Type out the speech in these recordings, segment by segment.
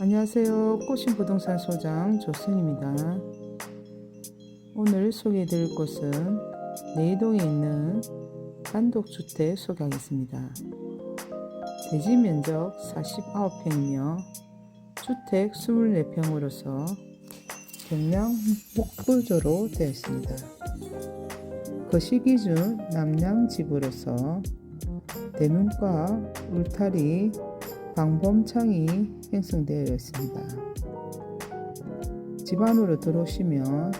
안녕하세요. 꽃신 부동산 소장 조승입니다. 오늘 소개해드릴 곳은 내이동에 있는 단독주택 소개하겠습니다. 대지 면적 49평이며 주택 24평으로서 경량 목부조로 되어 있습니다. 거시 기준 남양 집으로서 대문과 울타리, 방범창이 형성되어 있습니다. 집 안으로 들어오시면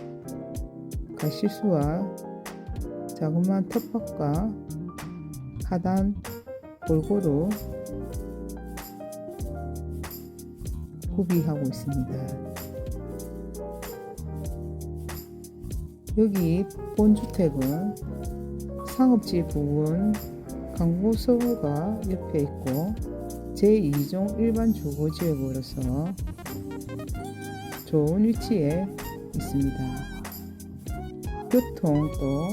가시수와 자그마한 텃밭과 하단 골고루 구비하고 있습니다. 여기 본주택은 상업지 부분 강고서가 옆에 있고 제2종 일반 주거지역으로서 좋은 위치에 있습니다. 교통도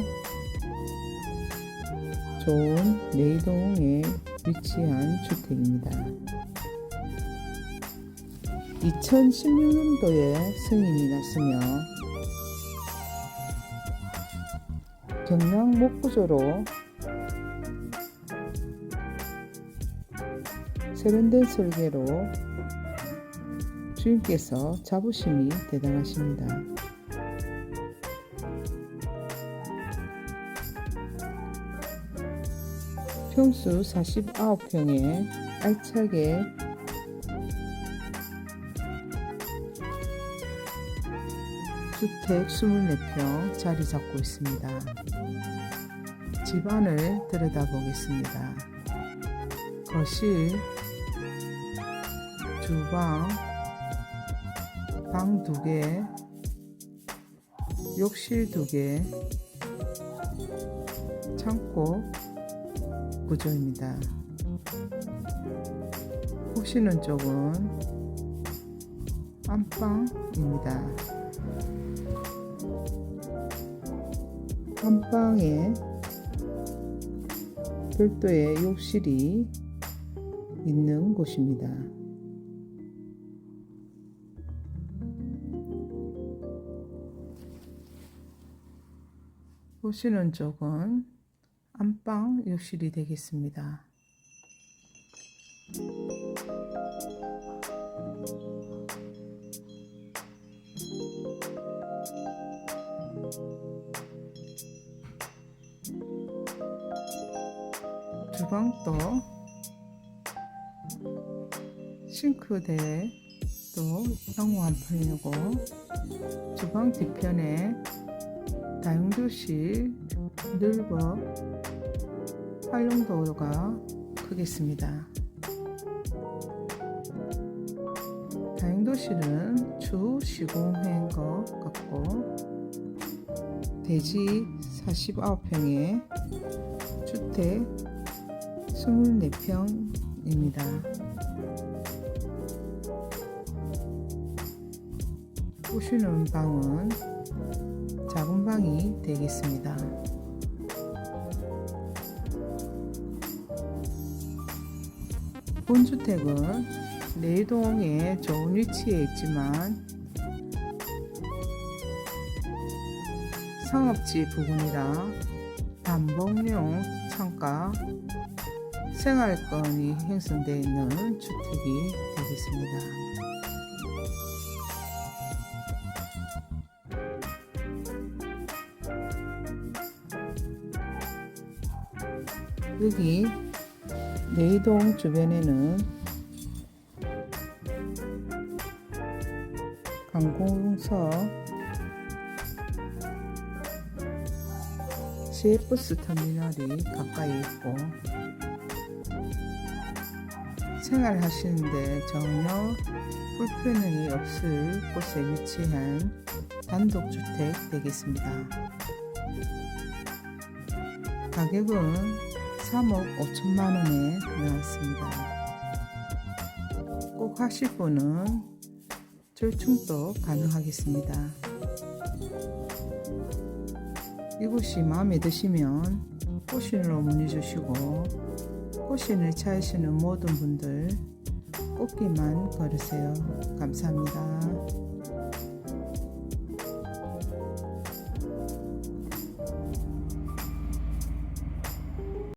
좋은 내이동에 위치한 주택입니다. 2016년도에 승인이 났으며 경량 목구조로 세련된 설계로 주인께서 자부심이 대단하십니다. 평수 49평에 알차게 주택 24평 자리 잡고 있습니다. 집안을 들여다보겠습니다. 거실, 주방, 방 두 개, 욕실 두 개, 창고 구조입니다. 보시는 쪽은 안방입니다. 안방에 별도의 욕실이 있는 곳입니다. 보시는 쪽은 안방 욕실이 되겠습니다. 주방도 싱크대도 양호한 편이고 주방 뒤편에 다용도실 넓어 활용도가 크겠습니다. 다용도실은 추 시공한 것 같고 대지 49평에 주택 24평입니다. 보시는 방은 작은 방이 되겠습니다. 본주택은 내동에 좋은 위치에 있지만 상업지 부근이라 단봉용 창가 생활권이 형성되어 있는 주택이 되겠습니다. 여기 내동 주변에는 관공서 시외버스 터미널이 가까이 있고 생활하시는데 전혀 불편함이 없을 곳에 위치한 단독주택 되겠습니다. 가격은 3억 5천만 원에 나왔습니다. 꼭 하실 분은 절충도 가능하겠습니다. 이곳이 마음에 드시면 꽃신으로 문의 주시고 꽃신을 찾으시는 모든 분들 꽃길만 걸으세요. 감사합니다.